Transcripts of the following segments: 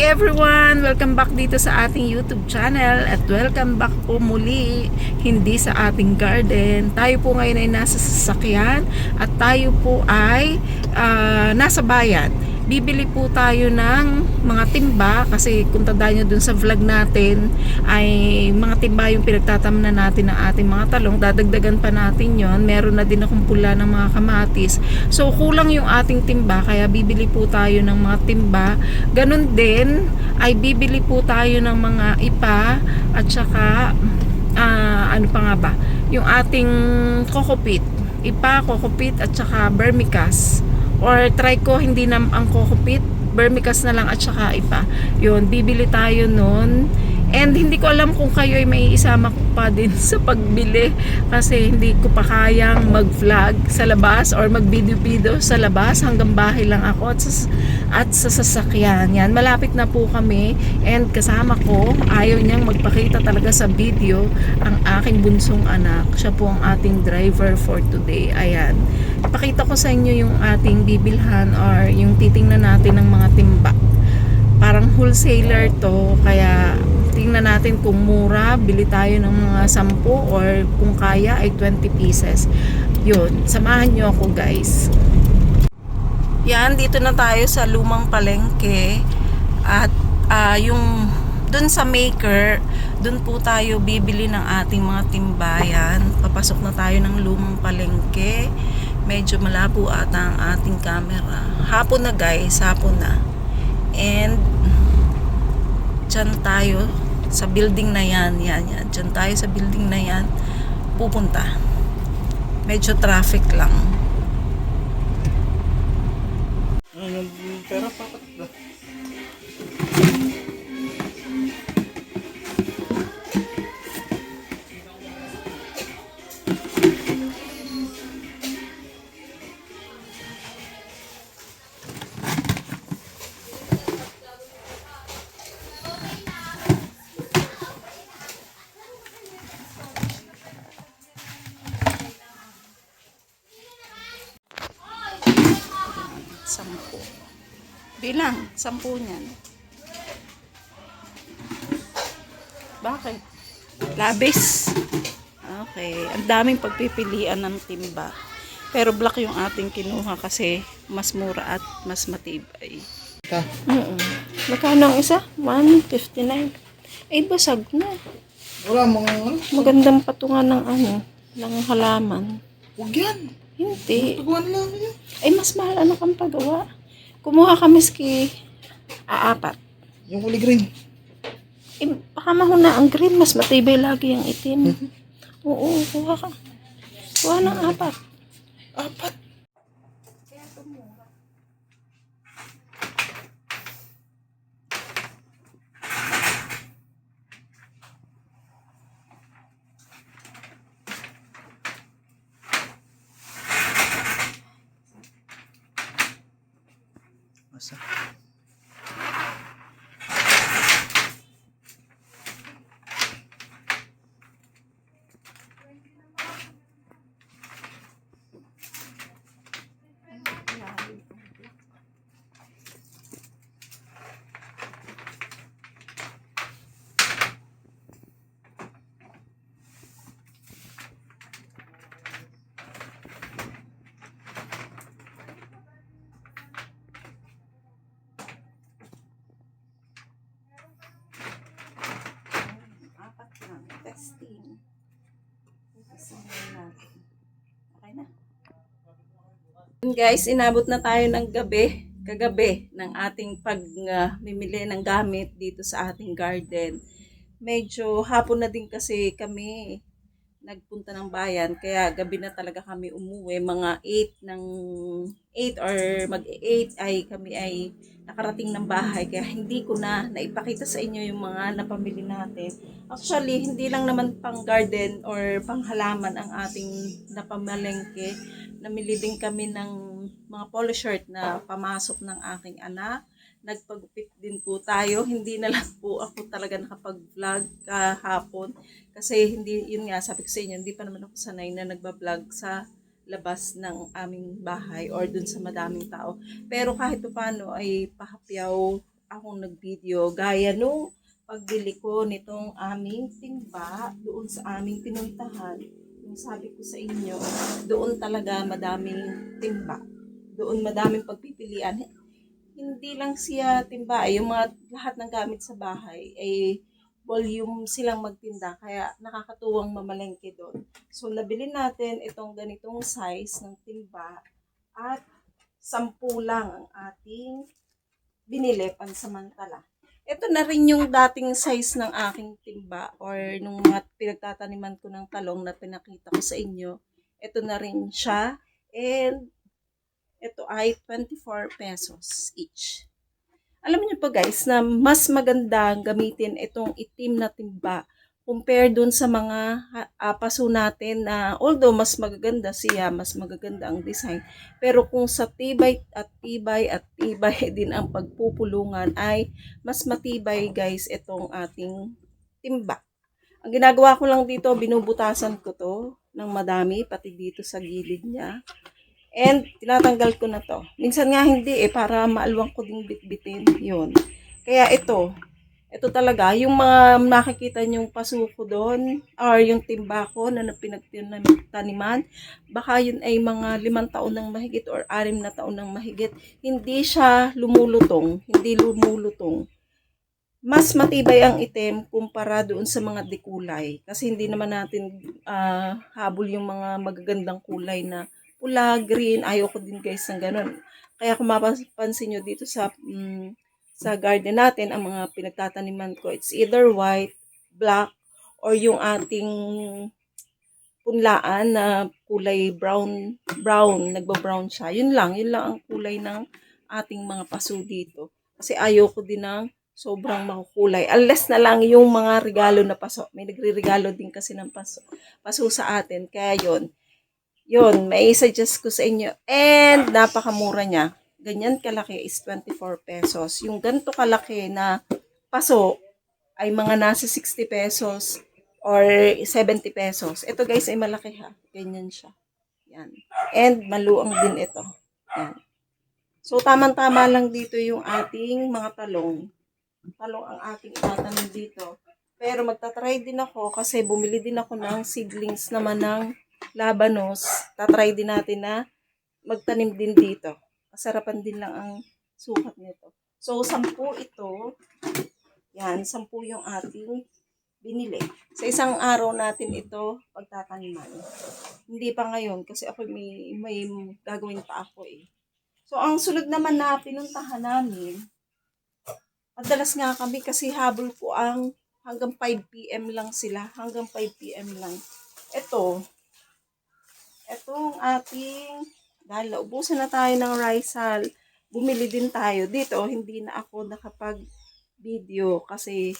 Everyone! Welcome back dito sa ating YouTube channel at welcome back po muli hindi sa ating garden. Tayo po ngayon ay nasa sasakyan at tayo po ay ah, nasa bayan. Bibili po tayo ng mga timba kasi kung tandaan nyo dun sa vlog natin ay mga timba yung pinagtatamnan natin ng ating mga talong. Dadagdagan pa natin yon Meron na din akong pula ng mga kamatis. So kulang yung ating timba kaya bibili po tayo ng mga timba. Ganun din ay bibili po tayo ng mga ipa at saka ah, ano pa nga ba yung ating kokopit ipa, kokopit at saka vermicast or try ko hindi na ang kokopit vermicast na lang at saka ipa yun, bibili tayo nun and hindi ko alam kung kayo ay may isama ko pa din sa pagbili kasi hindi ko pa kayang mag vlog sa labas or mag video video sa labas. Hanggang bahay lang ako at sa, at sa sasakyan. Yan, malapit na po kami. And kasama ko, ayaw niyang magpakita talaga sa video ang aking bunsong anak. Siya po ang ating driver for today. Ayan, pakita ko sa inyo yung ating bibilhan or yung titingnan natin ng mga timba. Parang wholesaler to kaya tingnan natin kung mura bili tayo ng mga 10 or kung kaya ay 20 pieces. Yun, samahan nyo ako guys. Yan, dito na tayo sa lumang palengke. At ah, yung dun sa maker dun po tayo bibili ng ating mga timbayan. Papasok na tayo ng lumang palengke. Medyo malabo ata ang ating camera. Hapon na guys, hapon na. And dyan tayo sa building na yan yan yan, dyan tayo sa building na yan pupunta. Medyo traffic lang. Ano pera papat Bilang, sampu niyan. Bakit? Labis. Okay. Ang daming pagpipilian ng timba. Pero black yung ating kinuha kasi mas mura at mas matibay. Ta, Oo. Magkano ang isa? 159. Ay, basag na. wala mga ano. Magandang patungan ng ano, ng halaman. Huwag yan. Hindi. Tuguan lang yan. Ay, mas mahal ano kang pagawa. Kumuha ka miski aapat. Yung kulay green. Eh, baka mahuna ang green, mas matibay lagi ang itim. Oo, kuha ka. Kuha ng apat. Apat. Masa? Apat lang. Testing. Testing natin. Okay na. Guys, inabot na tayo ng gabi, kagabi, ng ating pagmimili ng gamit dito sa ating garden. Medyo hapon na din kasi kami nagpunta ng bayan, kaya gabi na talaga kami umuwi, mga 8 ng 8 or mag-8 ay kami ay nakarating ng bahay, kaya hindi ko na naipakita sa inyo yung mga napamili natin. Actually, hindi lang naman pang garden or pang halaman ang ating napamalengke. Namili din kami ng mga polo shirt na pamasok ng aking anak. Nagpagupit din po tayo. Hindi na lang po ako talaga nakapag-vlog kahapon. Kasi hindi, yun nga, sabi ko sa inyo, hindi pa naman ako sanay na nagbablog sa labas ng aming bahay or dun sa madaming tao. Pero kahit pa paano ay pahapyaw akong nag-video gaya nung pagbili ko nitong aming timba doon sa aming pinuntahan. Yung sabi ko sa inyo, doon talaga madaming timba. Doon madaming pagpipilian. Hindi lang siya timba, eh, yung mga lahat ng gamit sa bahay ay volume silang magtinda kaya nakakatuwang mamalengke doon. So nabili natin itong ganitong size ng timba at sampu lang ang ating binili pansamantala. Ito na rin yung dating size ng aking timba or nung mga pinagtataniman ko ng talong na pinakita ko sa inyo. Ito na rin siya. And ito ay 24 pesos each. Alam niyo pa guys na mas maganda gamitin itong itim na timba compare dun sa mga uh, paso natin na although mas magaganda siya, mas magaganda ang design, pero kung sa tibay at tibay at tibay din ang pagpupulungan ay mas matibay guys itong ating timba. Ang ginagawa ko lang dito, binubutasan ko to ng madami, pati dito sa gilid niya. And tinatanggal ko na to. Minsan nga hindi eh, para maalwang ko ding bitbitin. Yun. Kaya ito, ito talaga, yung mga nakikita nyong pasuko doon, or yung timba ko na pinagtaniman, baka yun ay mga limang taon ng mahigit or anim na taon ng mahigit. Hindi siya lumulutong, hindi lumulutong. Mas matibay ang itim kumpara doon sa mga dekulay. Kasi hindi naman natin ah, habol yung mga magagandang kulay na pula, green. Ayoko din guys ng ganun. Kaya kung mapapansin nyo dito sa mm, sa garden natin, ang mga pinagtataniman ko, it's either white, black, or yung ating punlaan na kulay brown, brown, nagba-brown siya. Yun lang, yun lang ang kulay ng ating mga paso dito. Kasi ayoko din ng sobrang makukulay. Unless na lang yung mga regalo na paso. May nagre-regalo din kasi ng paso, paso sa atin. Kaya yun, yun, may suggest ko sa inyo. And napakamura niya ganyan kalaki is 24 pesos. Yung ganito kalaki na paso ay mga nasa 60 pesos or 70 pesos. Ito guys ay malaki ha. Ganyan siya. Yan. And maluang din ito. Yan. So tamang-tama lang dito yung ating mga talong. Talong ang ating itatanim dito. Pero magta-try din ako kasi bumili din ako ng seedlings naman ng labanos. Tatry din natin na magtanim din dito kasarapan din lang ang sukat nito. So, sampu ito. Yan, sampu yung ating binili. Sa isang araw natin ito pagtataniman. Hindi pa ngayon kasi ako may, may gagawin pa ako eh. So, ang sunod naman na pinuntahan namin, madalas nga kami kasi habol ko ang hanggang 5 p.m. lang sila. Hanggang 5 p.m. lang. Ito, itong ating dahil naubusan na tayo ng risal, bumili din tayo. Dito, hindi na ako nakapag-video kasi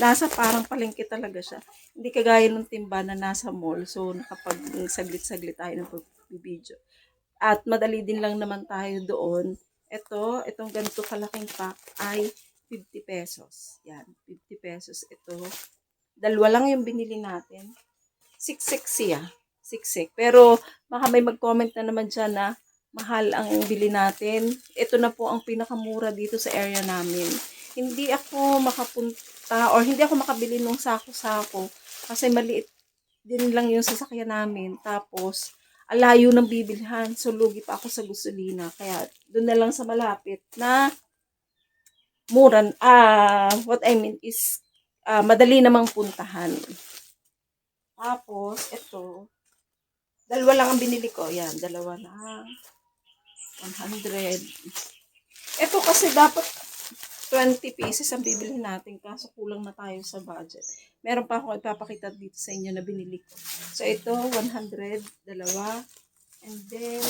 nasa parang palengke talaga siya. Hindi kagaya ng timba na nasa mall. So, nakapag saglit-saglit tayo ng pag-video. At madali din lang naman tayo doon. Ito, itong ganito kalaking pack ay 50 pesos. Yan, 50 pesos. Ito, dalawa lang yung binili natin. 6-6 siya siksik. Pero baka may mag-comment na naman dyan na mahal ang bili natin. Ito na po ang pinakamura dito sa area namin. Hindi ako makapunta or hindi ako makabili ng sako-sako kasi maliit din lang yung sasakyan namin. Tapos, alayo ng bibilhan. So, lugi pa ako sa gasolina. Kaya, doon na lang sa malapit na mura. Ah, what I mean is, ah, madali namang puntahan. Tapos, ito, Dalawa lang ang binili ko. Yan, dalawa lang. 100. Ito kasi dapat 20 pieces ang bibili natin kaso kulang na tayo sa budget. Meron pa ako ipapakita dito sa inyo na binili ko. So ito 100, dalawa. And then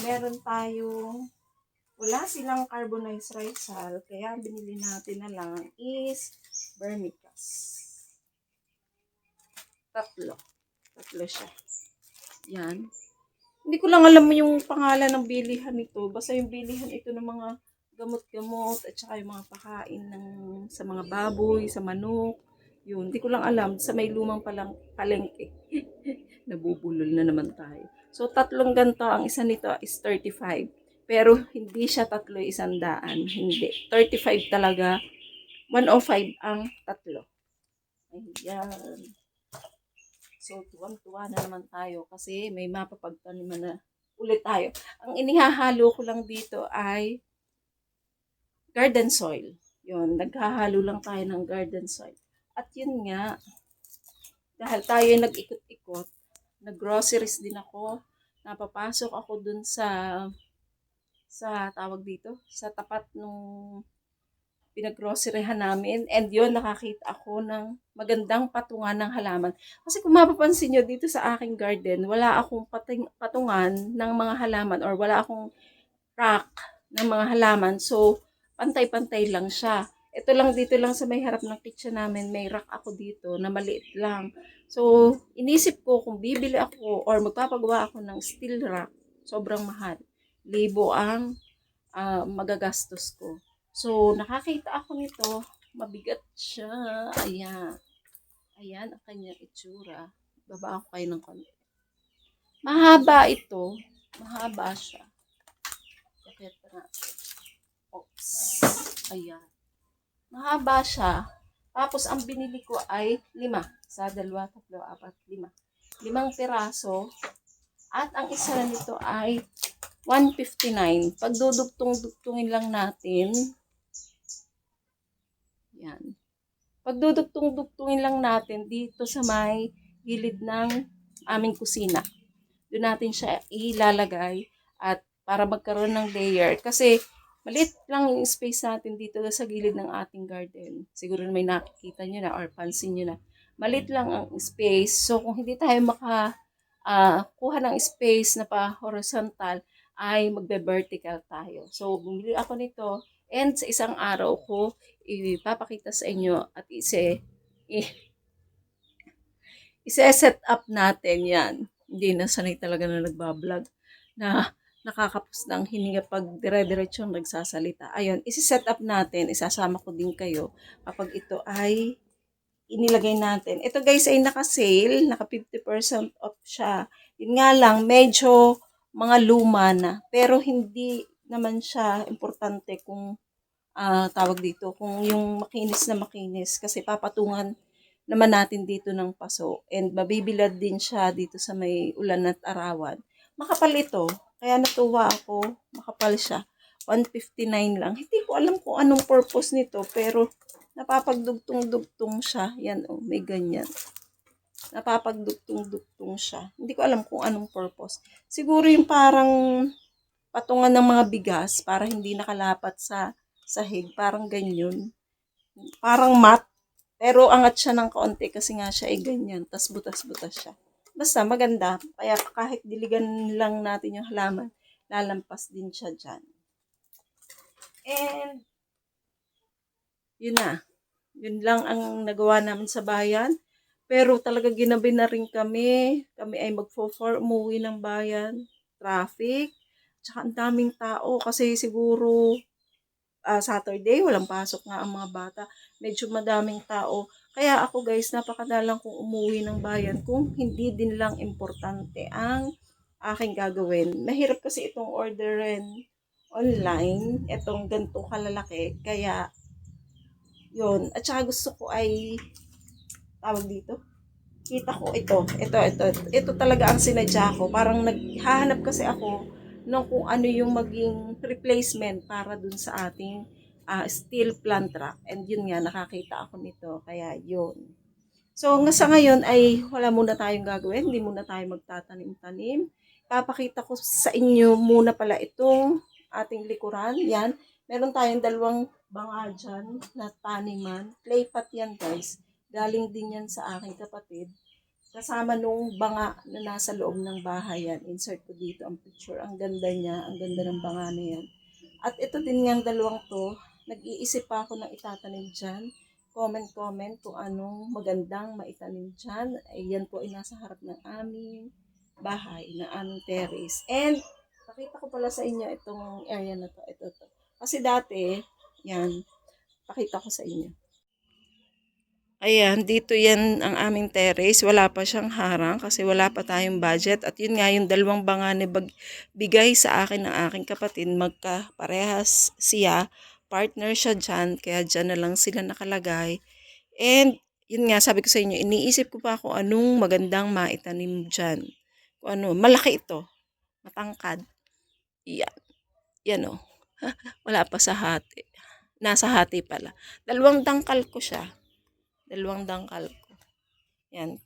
meron tayo wala silang carbonized rice sal kaya binili natin na lang is vermicas. Tatlo. Tatlo siya. Yan. Hindi ko lang alam yung pangalan ng bilihan nito. Basta yung bilihan ito ng mga gamot-gamot at saka yung mga pakain ng, sa mga baboy, sa manok. Yun, hindi ko lang alam. Sa may lumang palang palengke. Nabubulol na naman tayo. So, tatlong ganto. Ang isa nito is 35. Pero hindi siya tatlo isandaan. Hindi. 35 talaga. 105 ang tatlo. Ayan. So, tuwang-tuwa na naman tayo kasi may mapapagtaniman na ulit tayo. Ang inihahalo ko lang dito ay garden soil. Yun, naghahalo lang tayo ng garden soil. At yun nga, dahil tayo ay nag-ikot-ikot, nag-groceries din ako, napapasok ako dun sa, sa tawag dito, sa tapat nung pinag-groceryhan namin. And yun, nakakita ako ng magandang patungan ng halaman. Kasi kung mapapansin nyo dito sa aking garden, wala akong pating, patungan ng mga halaman or wala akong rack ng mga halaman. So, pantay-pantay lang siya. Ito lang dito lang sa may harap ng kitchen namin, may rack ako dito na maliit lang. So, inisip ko kung bibili ako or magpapagawa ako ng steel rack, sobrang mahal. Libo ang ah, magagastos ko. So, nakakita ako nito, mabigat siya. Ayan. Ayan ang kanyang itsura. Baba ako kayo ng konti. Mahaba ito. Mahaba siya. Pakita na. Oops. Ayan. Mahaba siya. Tapos, ang binili ko ay lima. Sa dalawa, tatlo, apat, lima. Limang piraso. At ang isa nito ay 159. Pag dudugtong-dugtungin lang natin, yan. Pag dudugtong-dugtungin lang natin dito sa may gilid ng aming kusina. Doon natin siya ilalagay at para magkaroon ng layer. Kasi maliit lang yung space natin dito sa gilid ng ating garden. Siguro may nakikita nyo na or pansin nyo na. Maliit lang ang space. So kung hindi tayo maka kuha ng space na pa horizontal, ay magbe-vertical tayo. So bumili ako nito and sa isang araw ko ipapakita sa inyo at ise ise-set up natin yan. Hindi na sanay talaga na nagbablog na nakakapos ng hininga pag dire-diretsong nagsasalita. Ayun, isi-set up natin, isasama ko din kayo kapag ito ay inilagay natin. Ito guys ay naka-sale, naka 50% off siya. Yun nga lang, medyo mga luma na. Pero hindi naman siya importante kung ah, tawag dito, kung yung makinis na makinis kasi papatungan naman natin dito ng paso and mabibilad din siya dito sa may ulan at arawan. Makapal ito, kaya natuwa ako, makapal siya. 159 lang. Hindi ko alam kung anong purpose nito pero napapagdugtong-dugtong siya. Yan oh, may ganyan. Napapagdugtong-dugtong siya. Hindi ko alam kung anong purpose. Siguro yung parang patungan ng mga bigas para hindi nakalapat sa sahig. Parang ganyan. Parang mat. Pero angat siya ng kaunti kasi nga siya ay ganyan. tas butas-butas siya. Basta maganda. Kaya kahit diligan lang natin yung halaman, lalampas din siya dyan. And, yun na. Yun lang ang nagawa namin sa bayan. Pero talaga ginabi na rin kami. Kami ay magfo-for umuwi ng bayan. Traffic. Tsaka ang daming tao kasi siguro ah, Saturday, walang pasok nga ang mga bata. Medyo madaming tao. Kaya ako guys, napakadalang kong umuwi ng bayan kung hindi din lang importante ang aking gagawin. Mahirap kasi itong orderin online, itong ganitong kalalaki. Kaya, yun. At saka gusto ko ay, tawag dito, kita ko ito, ito, ito, ito talaga ang sinadya ko. Parang naghahanap kasi ako ng kung ano yung maging replacement para dun sa ating ah, steel plant rack. And yun nga, nakakita ako nito. Kaya yun. So, nga sa ngayon ay wala muna tayong gagawin. Hindi muna tayo magtatanim-tanim. Papakita ko sa inyo muna pala itong ating likuran. Yan. Meron tayong dalawang banga dyan na taniman. Clay pot yan guys. Galing din yan sa aking kapatid kasama nung banga na nasa loob ng bahay yan. Insert ko dito ang picture. Ang ganda niya. Ang ganda ng banga na yan. At ito din yung dalawang to. Nag-iisip pa ako ng itatanim dyan. Comment-comment kung anong magandang maitanim dyan. Ayan po ay nasa harap ng aming bahay, na aming terrace. And, pakita ko pala sa inyo itong area na to. Ito, to. Kasi dati, yan, pakita ko sa inyo. Ayan, dito yan ang aming terrace. Wala pa siyang harang kasi wala pa tayong budget. At yun nga, yung dalawang bangane bag, bigay sa akin ng aking kapatid. Magka parehas siya. Partner siya dyan. Kaya dyan na lang sila nakalagay. And yun nga, sabi ko sa inyo, iniisip ko pa kung anong magandang maitanim dyan. Kung ano, malaki ito. Matangkad. Yan. Yan o. wala pa sa hati. Nasa hati pala. Dalawang dangkal ko siya. Dalawang dangkal ko. Yan.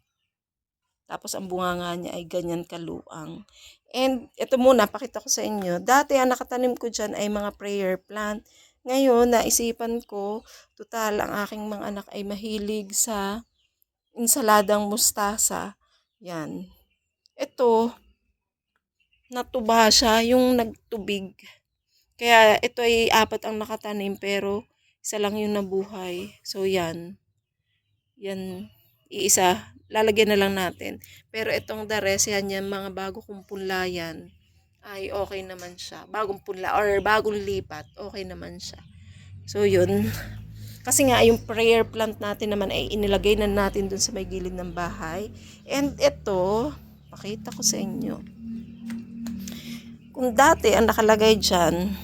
Tapos ang bunganga niya ay ganyan kaluang. And ito muna, pakita ko sa inyo. Dati ang nakatanim ko dyan ay mga prayer plant. Ngayon, naisipan ko, total, ang aking mga anak ay mahilig sa insaladang mustasa. Yan. Ito, natuba siya, yung nagtubig. Kaya ito ay apat ang nakatanim pero isa lang yung nabuhay. So yan. Yan, iisa. Lalagyan na lang natin. Pero itong dares, yan yan, mga bago kong punla yan, ay okay naman siya. Bagong punla or bagong lipat, okay naman siya. So yun. Kasi nga, yung prayer plant natin naman ay inilagay na natin dun sa may gilid ng bahay. And ito, pakita ko sa inyo. Kung dati ang nakalagay dyan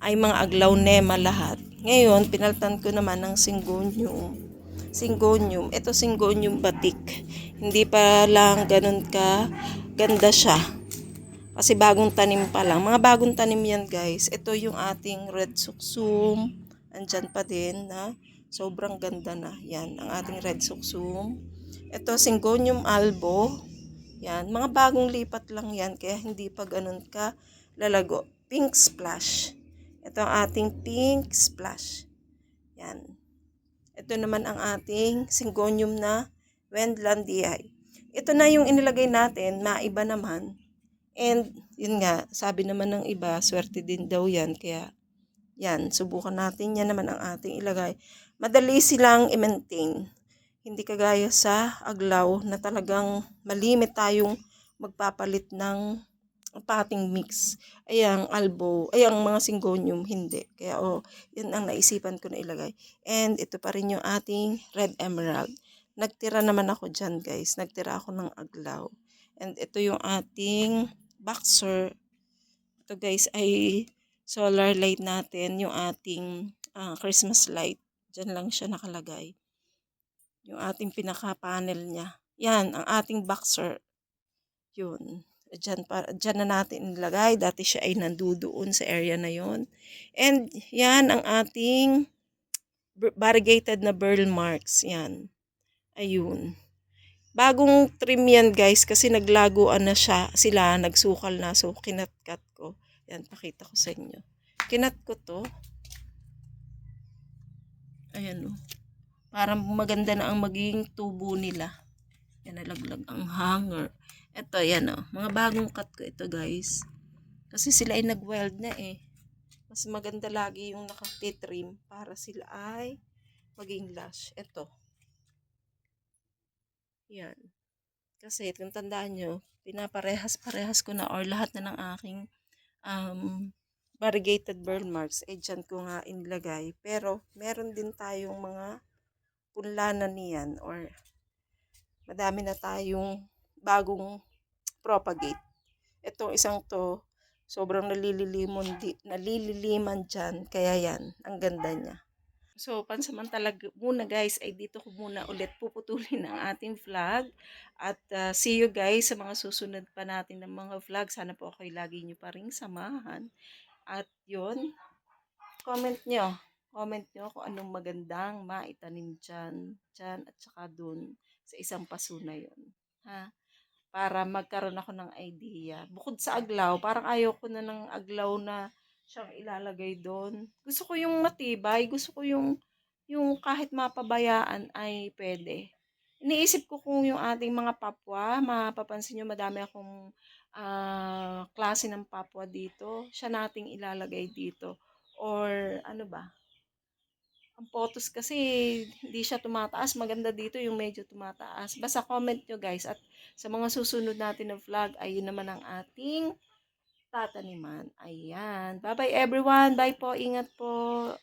ay mga aglaw nema lahat. Ngayon, pinaltan ko naman ng syngonium. Syngonium. Ito syngonium batik. Hindi pa lang ganun ka ganda siya. Kasi bagong tanim pa lang. Mga bagong tanim yan guys. Ito yung ating red suksum. Andyan pa din na sobrang ganda na. Yan, ang ating red suksum. Ito, syngonium albo. Yan, mga bagong lipat lang yan. Kaya hindi pa ganun ka lalago. Pink splash. Ito ang ating pink splash. Yan. Ito naman ang ating syngonium na Wendlandiae. Ito na yung inilagay natin, maiba naman. And yun nga, sabi naman ng iba, swerte din daw yan. Kaya yan, subukan natin. Yan naman ang ating ilagay. Madali silang i-maintain. Hindi kagaya sa aglaw na talagang malimit tayong magpapalit ng pating mix. Ay ang albo, ay ang mga syngonium, hindi. Kaya oh, yun ang naisipan ko na ilagay. And ito pa rin yung ating red emerald. Nagtira naman ako dyan guys. Nagtira ako ng aglaw. And ito yung ating boxer. Ito guys ay solar light natin. Yung ating ah, Christmas light. Dyan lang siya nakalagay. Yung ating pinaka-panel niya. Yan, ang ating boxer. Yun. Diyan, pa, dyan na natin ilagay. Dati siya ay nandudoon sa area na yon. And yan ang ating variegated na burl marks. Yan. Ayun. Bagong trim yan guys kasi naglaguan na siya. Sila nagsukal na. So kinatkat ko. Yan, pakita ko sa inyo. Kinat ko to. Ayan o. Parang maganda na ang magiging tubo nila. Yan, nalaglag ang hanger. Ito, yan o. Mga bagong cut ko ito, guys. Kasi sila ay nag-weld na eh. Mas maganda lagi yung nakatitrim para sila ay maging lush. Ito. Yan. Kasi kung tandaan nyo, pinaparehas-parehas ko na or lahat na ng aking um, variegated burl marks, eh dyan ko nga inilagay. Pero, meron din tayong mga punlanan niyan or madami na tayong bagong propagate. Itong isang to, sobrang nalililimon, di, nalililiman dyan. Kaya yan, ang ganda niya. So, pansamantala muna guys, ay dito ko muna ulit puputulin ang ating vlog. At uh, see you guys sa mga susunod pa natin ng mga vlog. Sana po kayo lagi nyo pa rin samahan. At yun, comment nyo. Comment nyo kung anong magandang maitanim dyan, dyan at saka dun sa isang paso na yun. Ha? Para magkaroon ako ng idea. Bukod sa aglaw, parang ayaw ko na ng aglaw na siyang ilalagay doon. Gusto ko yung matibay, gusto ko yung yung kahit mapabayaan ay pwede. Iniisip ko kung yung ating mga papwa, mapapansin nyo madami akong ah, klase ng papwa dito. Siya nating ilalagay dito. Or ano ba? Ang photos kasi hindi siya tumataas. Maganda dito yung medyo tumataas. Basta comment nyo guys. At sa mga susunod natin na vlog, ayun naman ang ating tataniman. Ayan. Bye-bye everyone. Bye po. Ingat po.